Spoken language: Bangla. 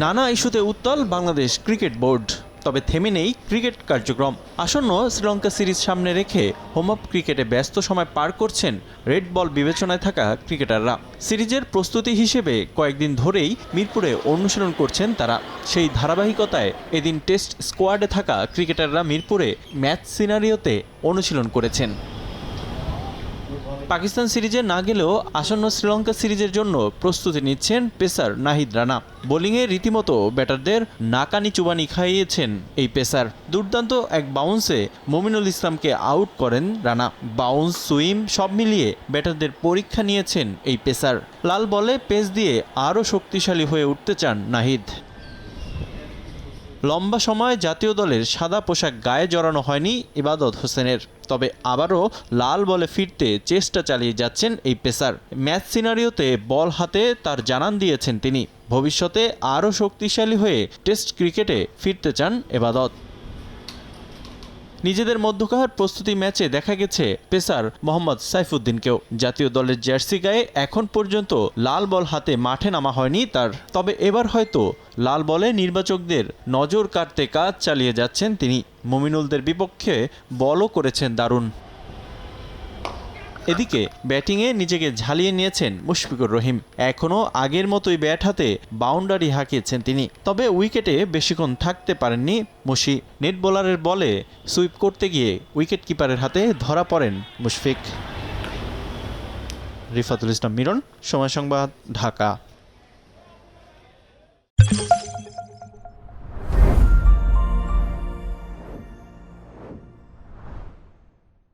নানা ইস্যুতে উত্তাল বাংলাদেশ ক্রিকেট বোর্ড। তবে থেমে নেই ক্রিকেট কার্যক্রম। আসন্ন শ্রীলঙ্কা সিরিজ সামনে রেখে হোম অফ ক্রিকেটে ব্যস্ত সময় পার করছেন রেড বল বিবেচনায় থাকা ক্রিকেটাররা। সিরিজের প্রস্তুতি হিসেবে কয়েকদিন ধরেই মিরপুরে অনুশীলন করছেন তারা। সেই ধারাবাহিকতায় এদিন টেস্ট স্কোয়াডে থাকা ক্রিকেটাররা মিরপুরে ম্যাচ সিনারিওতে অনুশীলন করেছেন। পাকিস্তান সিরিজে না গেলেও আসন্ন শ্রীলঙ্কা সিরিজের জন্য প্রস্তুতি নিচ্ছেন পেসার নাহিদ রানা। বোলিংয়ে রীতিমতো ব্যাটারদের নাকানি চুবানি খাইয়েছেন এই পেসার। দুর্দান্ত এক বাউন্সে মমিনুল ইসলামকে আউট করেন রানা। বাউন্স সুইম সব মিলিয়ে ব্যাটারদের পরীক্ষা নিয়েছেন এই পেসার। লাল বলে পেস দিয়ে আরও শক্তিশালী হয়ে উঠতে চান নাহিদ। লম্বা সময় জাতীয় দলের সাদা পোশাক গায়ে জড়ানো হয়নি ইবাদত হোসেনের। তবে আবারও লাল বলে ফিরতে চেষ্টা চালিয়ে যাচ্ছেন এই পেসার। ম্যাচ সিনারিওতে বল হাতে তার জানান দিয়েছেন তিনি। ভবিষ্যতে আরও শক্তিশালী হয়ে টেস্ট ক্রিকেটে ফিরতে চান এবাদত। নিজেদের মধ্যকার প্রস্তুতি ম্যাচে দেখা গেছে পেসার মোহাম্মদ সাইফুদ্দিনকেও। জাতীয় দলের জার্সি গায়ে এখন পর্যন্ত লাল বল হাতে মাঠে নামা হয়নি তার। তবে এবার হয়তো লাল বলে নির্বাচকদের নজর কাটতে কাজ চালিয়ে যাচ্ছেন তিনি। মুমিনুলদের বিপক্ষে বলও করেছেন দারুণ। এদিকে ব্যাটিংয়ে নিজেকে ঝালিয়ে নিয়েছেন মুশফিকুর রহিম। এখনও আগের মতোই ব্যাট হাতে বাউন্ডারি হাঁকিয়েছেন তিনি। তবে উইকেটে বেশিক্ষণ থাকতে পারেননি মুশি। নেট বোলারের বলে সুইপ করতে গিয়ে উইকেট কিপারের হাতে ধরা পড়েন মুশফিক। রিফাতুল ইসলাম মিরন, সময় সংবাদ, ঢাকা।